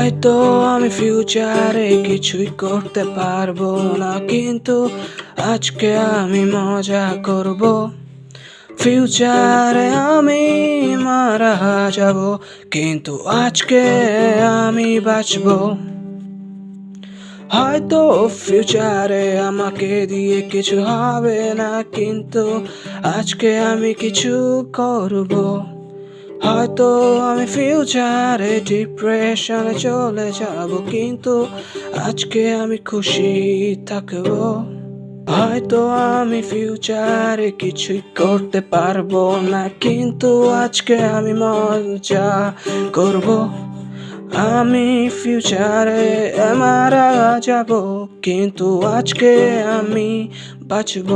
হয়তো আমি ফিউচারে কিছুই করতে পারব না, কিন্তু আজকে আমি মজা করব। ফিউচারে আমি মারা যাব, কিন্তু আজকে আমি বাঁচবো। হয়তো ফিউচারে আমাকে দিয়ে কিছু হবে না, কিন্তু আজকে আমি কিছু করব। হয়তো আমি ফিউচারে ডিপ্রেশনে চলে যাব, কিন্তু আজকে আমি খুশি থাকব। হয়তো আমি ফিউচারে কিছুই করতে পারব না, কিন্তু আজকে আমি মজা করব। আমি ফিউচারে মারা যাব, কিন্তু আজকে আমি বাঁচব।